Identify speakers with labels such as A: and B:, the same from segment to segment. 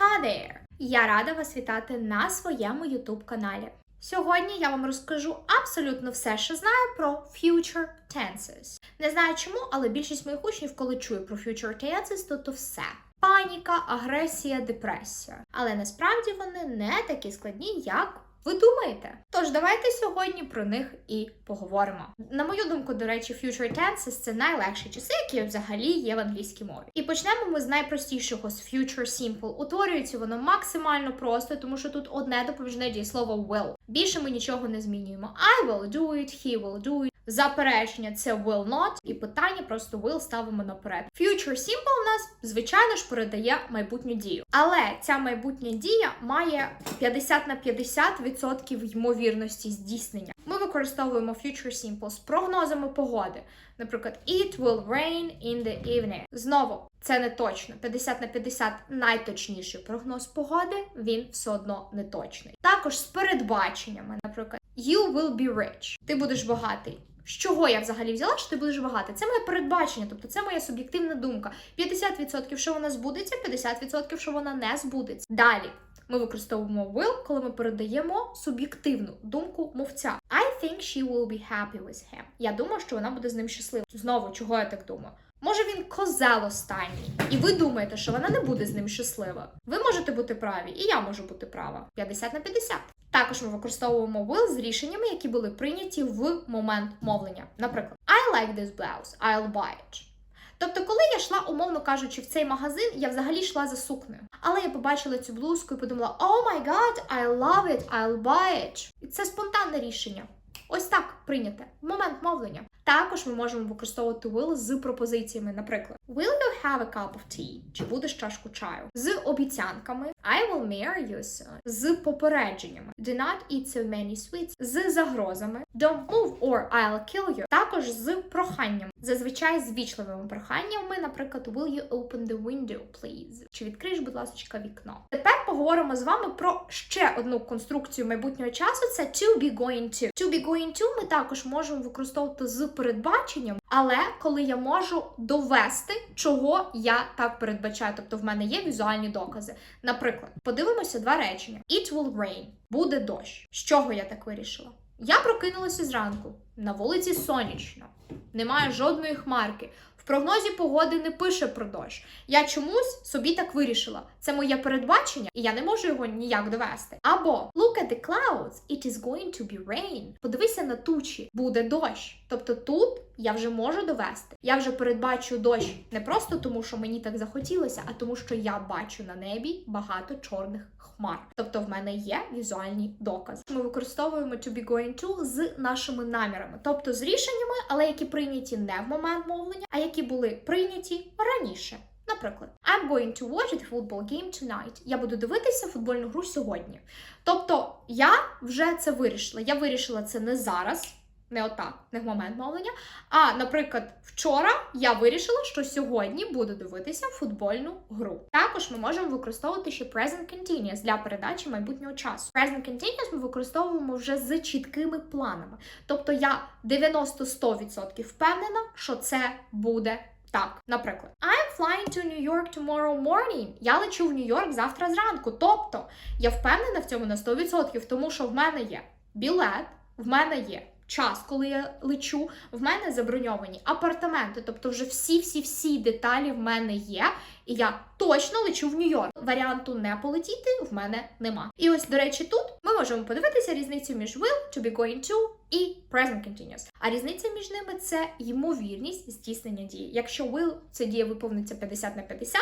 A: Hi there! Я рада вас вітати на своєму YouTube каналі. Сьогодні я вам розкажу абсолютно все, що знаю про future tenses. Не знаю чому, але більшість моїх учнів, коли чую про future tenses, то то все. Паніка, агресія, депресія. Але насправді вони не такі складні, як ви думаєте? Тож давайте сьогодні про них і поговоримо. На мою думку, до речі, future tenses – це найлегші часи, які взагалі є в англійській мові. І почнемо ми з найпростішого з future simple. Утворюється воно максимально просто, тому що тут одне допоміжне дієслово will. Більше ми нічого не змінюємо. I will do it, he will do it. Заперечення це will not, і питання просто will ставимо наперед. Future simple у нас, звичайно ж, передає майбутню дію. Але ця майбутня дія має 50 на 50% ймовірності здійснення. Ми використовуємо future simple з прогнозами погоди. Наприклад, it will rain in the evening. Знову, це не точно. 50 на 50 найточніший прогноз погоди, він все одно не точний. Також з передбаченнями, наприклад, you will be rich. Ти будеш багатий. З чого я взагалі взяла, що ти будеш багатий? Це моє передбачення, тобто це моя суб'єктивна думка. 50% що вона збудеться, 50% що вона не збудеться. Далі ми використовуємо will, коли ми передаємо суб'єктивну думку мовця. I think she will be happy with him. Я думаю, що вона буде з ним щаслива. Знову, чого я так думаю? Може він козел останній, і ви думаєте, що вона не буде з ним щаслива. Ви можете бути праві, і я можу бути права. 50 на 50. Також ми використовуємо will з рішеннями, які були прийняті в момент мовлення. Наприклад, I like this blouse, I'll buy it. Тобто, коли я йшла, умовно кажучи, в цей магазин, я взагалі йшла за сукнею. Але я побачила цю блузку і подумала: Oh my god, I love it, I'll buy it. І це спонтанне рішення. Ось так прийняте в момент мовлення. Також ми можемо використовувати will з пропозиціями, наприклад, Will you have a cup of tea? Чи будеш чашку чаю? З обіцянками I will marry you soon. З попередженнями Do not eat so many sweets. З загрозами Don't move or I'll kill you. Також з проханням. Зазвичай з вічливими проханнями, наприклад, Will you open the window, please? Чи відкриєш, будь ласка, вікно? Тепер поговоримо з вами про ще одну конструкцію майбутнього часу. Це to be going to. To be going to ми також можемо використовувати з передбаченням, але коли я можу довести, чого я так передбачаю, тобто в мене є візуальні докази. Наприклад, подивимося два речення: It will rain. Буде дощ. З чого я так вирішила? Я прокинулася зранку. На вулиці сонячно, немає жодної хмарки. Прогнозі погоди не пише про дощ. Я чомусь собі так вирішила. Це моє передбачення, і я не можу його ніяк довести. Або look at the clouds, it is going to be rain. Подивися на тучі, буде дощ. Тобто тут я вже можу довести. Я вже передбачу дощ не просто тому, що мені так захотілося, а тому, що я бачу на небі багато чорних хмар. Тобто в мене є візуальні докази. Ми використовуємо to be going to з нашими намірами, тобто з рішеннями, але які прийняті не в момент мовлення, а які були прийняті раніше. Наприклад, I'm going to watch the football game tonight. Я буду дивитися футбольну гру сьогодні. Тобто я вже це вирішила. Я вирішила це не зараз, не отак, не в момент мовлення. А, наприклад, вчора я вирішила, що сьогодні буду дивитися футбольну гру. Також ми можемо використовувати ще present continuous для передачі майбутнього часу. Present continuous ми використовуємо вже з чіткими планами. Тобто я 90-100% впевнена, що це буде. Так, наприклад, I'm flying to New York tomorrow morning. Я лечу в Нью-Йорк завтра зранку. Тобто я впевнена в цьому на 100%, тому що в мене є білет, в мене є час, коли я лечу, в мене заброньовані апартаменти. Тобто, вже всі-всі-всі деталі в мене є, і я точно лечу в Нью-Йорк. Варіанту не полетіти в мене нема. І ось, до речі, тут ми можемо подивитися різницю між will, to be going to і present continuous. А різниця між ними це ймовірність здійснення дії. Якщо will це дія виповниться 50 на 50,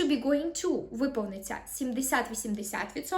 A: to be going to виповниться 70-80%,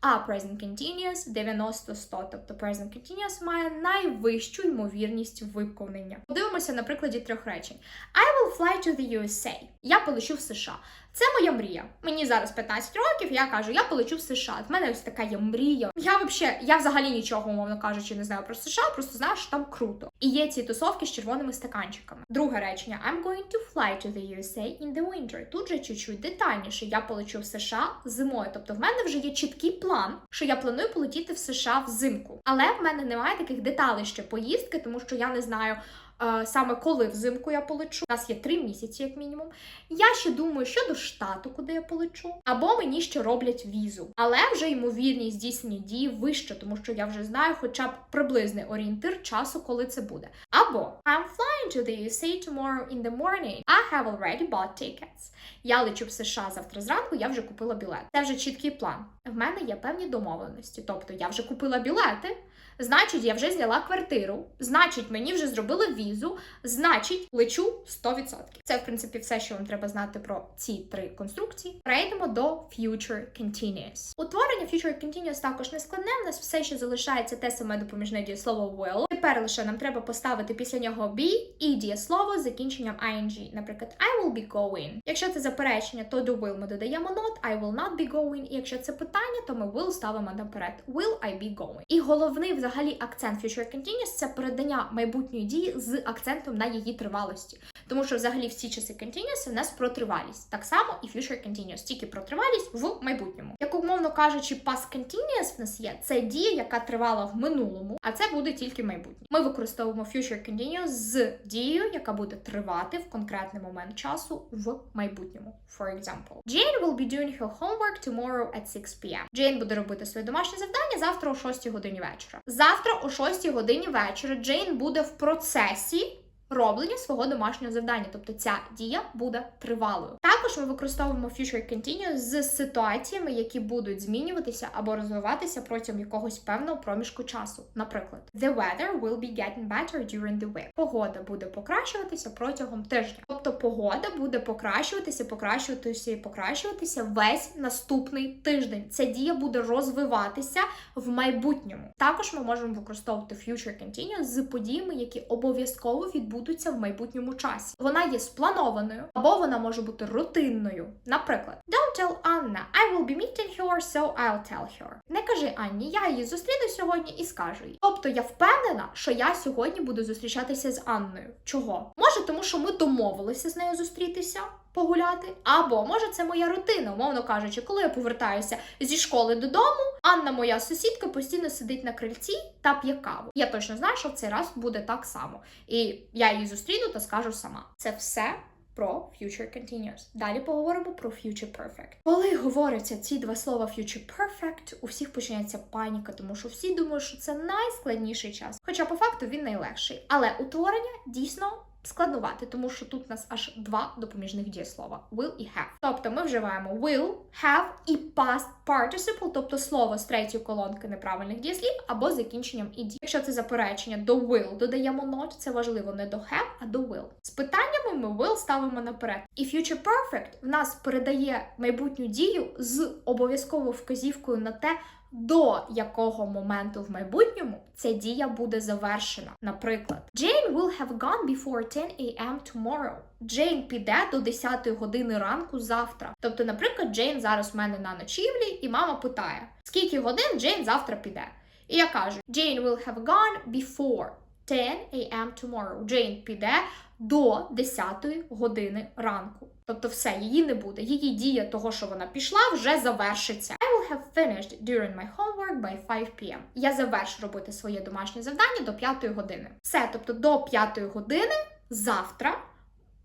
A: а present continuous 90-100. Тобто present continuous має найвищу ймовірність виконання. Подивимося на прикладі трьох речень. I will fly to the USA. Я полечу в США. Це моя мрія. Мені зараз 15 років, я кажу, я полечу в США. В мене ось така є мрія. Я вообще, я взагалі нічого, умовно кажучи, не знаю про США, просто знаю, що там круто. І є ці тусовки з червоними стаканчиками. Друге речення: I'm going to fly to the USA in the winter. Тут же чуть-чуть детальніше. Я полечу в США зимою. Тобто, в мене вже є чіткий план, що я планую полетіти в США взимку. Але в мене немає таких деталей ще поїздки, тому що я не знаю. Е, саме коли взимку я полечу. У нас є три місяці, як мінімум. Я ще думаю щодо штату, куди я полечу, або мені ще роблять візу. Але вже ймовірність здійснення дії вища, тому що я вже знаю хоча б приблизний орієнтир часу, коли це буде. Або I'm flying to the USA tomorrow in the morning. I have already bought tickets. Я лечу в США завтра зранку, я вже купила білет. Це вже чіткий план. В мене є певні домовленості. Тобто я вже купила білети, значить, я вже зняла квартиру, значить, мені вже зробили візу, значить, лечу 100%. Це, в принципі, все, що вам треба знати про ці три конструкції. Перейдемо до Future Continuous. Утворення Future Continuous також не складне. У нас все ще залишається те саме допоміжне дієслово will. Тепер лише нам треба поставити після нього be і дієслово з закінченням ing. Наприклад, I will be going. Якщо це заперечення, то до will ми додаємо not, I will not be going. І якщо це питання, то ми will ставимо наперед. Will I be going? І головний взагалі акцент Future Continuous – це передання майбутньої дії з акцентом на її тривалості. Тому що взагалі всі часи continuous у нас про тривалість. Так само і future continuous, тільки про тривалість в майбутньому. Як умовно кажучи, past continuous в нас є це дія, яка тривала в минулому, а це буде тільки майбутнє. Ми використовуємо future continuous з дією, яка буде тривати в конкретний момент часу в майбутньому. For example, Jane will be doing her homework tomorrow at 6 p.m. Джейн буде робити своє домашнє завдання завтра о 6 годині вечора. Завтра о 6 годині вечора Джейн буде в процесі роблення свого домашнього завдання, тобто ця дія буде тривалою. Також ми використовуємо future continuous з ситуаціями, які будуть змінюватися або розвиватися протягом якогось певного проміжку часу. Наприклад, the weather will be getting better during the week. Погода буде покращуватися протягом тижня. Тобто погода буде покращуватися, покращуватися і покращуватися весь наступний тиждень. Ця дія буде розвиватися в майбутньому. Також ми можемо використовувати future continuous з подіями, які обов'язково відбудуться в майбутньому часі. Вона є спланованою або вона може бути рутинною. Наприклад, Don't tell Anna, I will be meeting her, so I'll tell her. Не кажи Анні, я її зустріну сьогодні і скажу їй. Тобто я впевнена, що я сьогодні буду зустрічатися з Анною. Чого? Може, тому що ми домовилися з нею зустрітися. Погуляти, або може це моя рутина, умовно кажучи, коли я повертаюся зі школи додому, Анна, моя сусідка, постійно сидить на крильці та п'є каву. Я точно знаю, що в цей раз буде так само, і я її зустріну та скажу сама. Це все про future continuous. Далі поговоримо про future perfect. Коли говоряться ці два слова future perfect, у всіх починається паніка, тому що всі думають, що це найскладніший час. Хоча по факту він найлегший. Але утворення дійсно. Складнувати, тому що тут у нас аж два допоміжних дієслова will і have. Тобто ми вживаємо will, have і past participle, тобто слово з третьої колонки неправильних дієслів або закінченням ed. Якщо це заперечення до will, додаємо not, це важливо не до have, а до will. З питаннями ми will ставимо наперед. І future perfect в нас передає майбутню дію з обов'язковою вказівкою на те, до якого моменту в майбутньому ця дія буде завершена. Наприклад, Jane will have gone before 10 a.m. tomorrow. Джейн піде до 10 години ранку завтра. Тобто, наприклад, Джейн зараз в мене на ночівлі, і мама питає, скільки годин Джейн завтра піде. І я кажу: Jane will have gone before 10 a.m. tomorrow. Джейн піде до 10 години ранку. Тобто, все, її не буде. Її дія того, що вона пішла, вже завершиться. Have finished during my homework by 5 p.m. Я завершу робити своє домашнє завдання до 5 години. Все, тобто до 5 години завтра.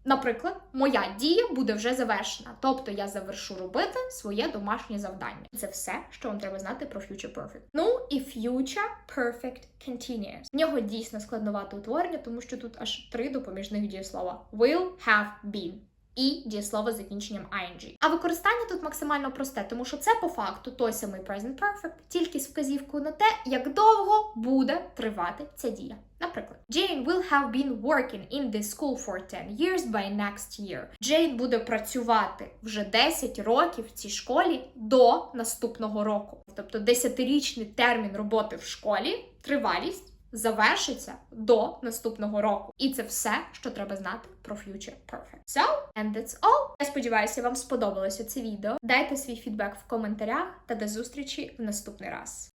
A: Наприклад, моя дія буде вже завершена, тобто я завершу робити своє домашнє завдання. Це все, що вам треба знати про Future Perfect. Ну і Future Perfect Continuous. В нього дійсно складновате утворення, тому що тут аж три допоміжних дієслова: will, have, been. І дієслово з закінченням ing. А використання тут максимально просте, тому що це по факту той самий present perfect, тільки з вказівкою на те, як довго буде тривати ця дія. Наприклад, Jane will have been working in this school for 10 years by next year. Джейн буде працювати вже 10 років в цій школі до наступного року. Тобто 10-річний термін роботи в школі, тривалість завершиться до наступного року. І це все, що треба знати про Future Perfect. So, and that's all. Я сподіваюся, вам сподобалося це відео. Дайте свій фідбек в коментарях та до зустрічі в наступний раз.